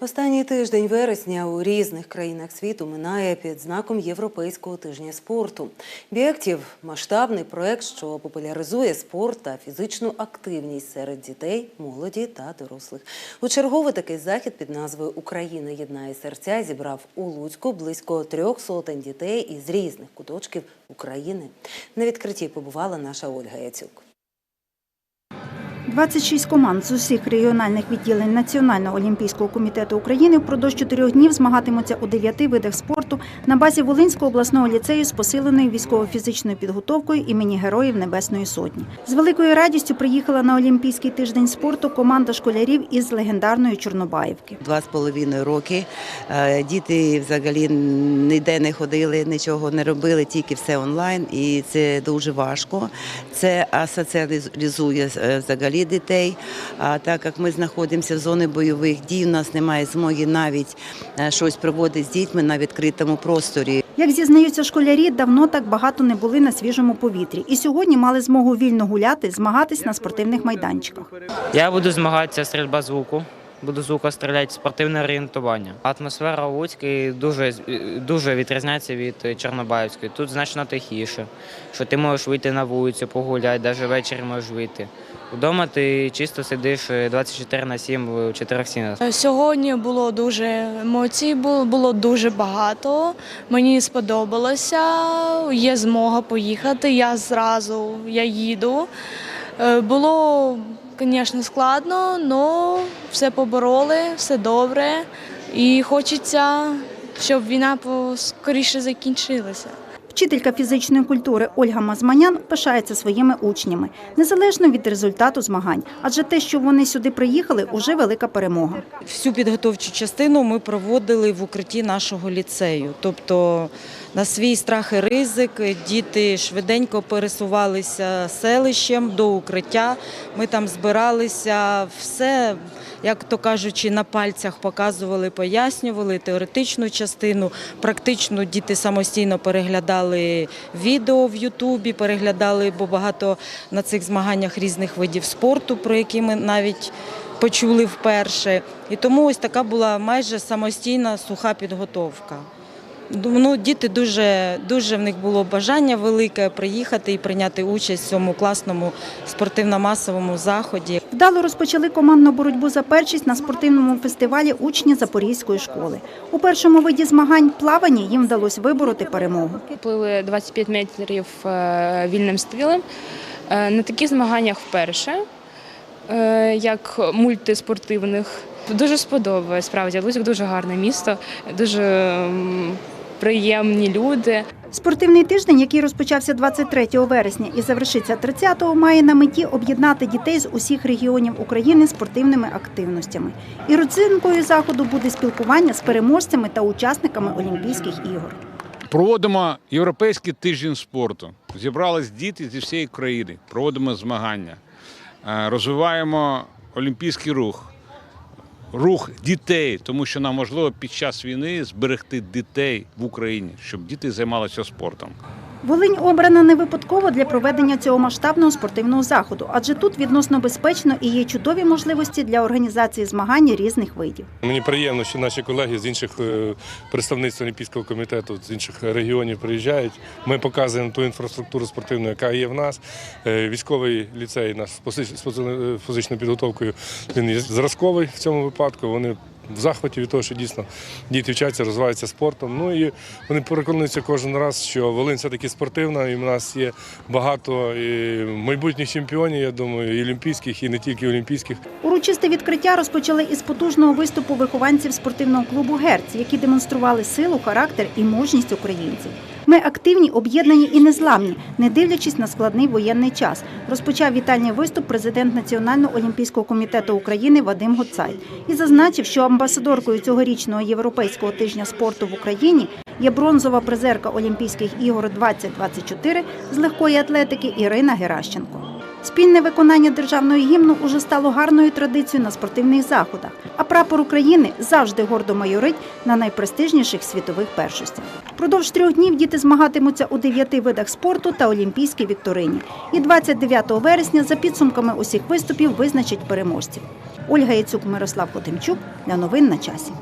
Останній тиждень вересня у різних країнах світу минає під знаком Європейського тижня спорту. Біактів масштабний проект, що популяризує спорт та фізичну активність серед дітей, молоді та дорослих. У черговий такий захід під назвою Україна єднає серця зібрав у Луцьку близько трьох сотень дітей із різних куточків України. На відкритті побувала наша Ольга Яцюк. 26 команд з усіх регіональних відділень Національного олімпійського комітету України впродовж чотирьох днів змагатимуться у дев'яти видах спорту на базі Волинського обласного ліцею з посиленою військово-фізичною підготовкою імені Героїв Небесної Сотні. З великою радістю приїхала на Олімпійський тиждень спорту команда школярів із легендарної Чорнобаївки. Два з половиною роки. Е, Діти взагалі ніде не ходили, нічого не робили, тільки все онлайн, і це дуже важко. Це асоціалізує е, взагалі дітей. А так як ми знаходимося в зоні бойових дій, у нас немає змоги навіть е, щось проводити з дітьми на відкритому просторі. Як зізнаються школярі, давно так багато не були на свіжому повітрі і сьогодні мали змогу вільно гуляти, змагатись на спортивних майданчиках. Я буду змагатися стрільба звуку. Буду звука стріляти, спортивне орієнтування. Атмосфера у Луцькій дуже, дуже відрізняється від Чорнобаївської. Тут значно тихіше, що ти можеш вийти на вулицю, погуляти, навіть ввечері можеш вийти. Вдома ти чисто сидиш 24 на 7 в чотирьох стінах. Сьогодні було дуже емоцій, було, було дуже багато. Мені сподобалося. Є змога поїхати. Я зразу я їду. Е, Було, звісно, складно, але все побороли, все добре. І хочеться, щоб війна скоріше закінчилася. Вчителька фізичної культури Ольга Мазманян пишається своїми учнями, незалежно від результату змагань. Адже те, що вони сюди приїхали, уже велика перемога. Всю підготовчу частину ми проводили в укритті нашого ліцею. Тобто на свій страх і ризик діти швиденько пересувалися селищем до укриття. Ми там збиралися, все, як то кажучи, на пальцях показували, пояснювали теоретичну частину. Практично діти самостійно переглядали відео в Ютубі, переглядали, бо багато на цих змаганнях різних видів спорту, про які ми навіть почули вперше. І тому ось така була майже самостійна суха підготовка. Ну, діти дуже, дуже в них було бажання велике приїхати і прийняти участь в цьому класному спортивно-масовому заході. Вдало розпочали командну боротьбу за першість на спортивному фестивалі учні Запорізької школи. У першому виді змагань плаванні їм вдалося вибороти перемогу. Плили 25 метрів е, вільним стилем. Е, На таких змаганнях вперше, е, як мультиспортивних. Дуже сподобалось, справді. Луцьк дуже гарне місто, дуже приємні люди. Спортивний тиждень, який розпочався 23 вересня і завершиться 30-го, має на меті об'єднати дітей з усіх регіонів України спортивними активностями. І родзинкою заходу буде спілкування з переможцями та учасниками Олімпійських ігор. Проводимо європейський тиждень спорту. Зібрались діти зі всієї країни, проводимо змагання, Е, розвиваємо олімпійський рух, рух дітей, тому що нам важливо під час війни зберегти дітей в Україні, щоб діти займалися спортом. Волинь обрана не випадково для проведення цього масштабного спортивного заходу, адже тут відносно безпечно і є чудові можливості для організації змагань різних видів. Мені приємно, що наші колеги з інших е, представництв Олімпійського комітету з інших регіонів приїжджають. Ми показуємо ту інфраструктуру спортивну, яка є в нас. Е, Військовий ліцей наш з фізичною підготовкою він є зразковий в цьому випадку. Вони в захваті від того, що дійсно діти вчаться, розвиваються спортом. Ну і вони переконуються кожен раз, що Волинь все-таки спортивна, і в нас є багато і майбутніх чемпіонів, я думаю, і олімпійських, і не тільки олімпійських. Урочисте відкриття розпочали із потужного виступу вихованців спортивного клубу Герць, які демонстрували силу, характер і мужність українців. Ми активні, об'єднані і незламні, не дивлячись на складний воєнний час. Розпочав вітальний виступ президент Національного олімпійського комітету України Вадим Гоцай і зазначив, що амбасадоркою цьогорічного європейського тижня спорту в Україні є бронзова призерка Олімпійських ігор 2024 з легкої атлетики Ірина Геращенко. Спільне виконання державного гімну уже стало гарною традицією на спортивних заходах, а прапор України завжди гордо майорить на найпрестижніших світових першостях. Продовж трьох днів діти змагатимуться у дев'яти видах спорту та олімпійській вікторині. І 29 вересня за підсумками усіх виступів визначать переможців. Ольга Яцюк, Мирослав Хотимчук для новин на часі.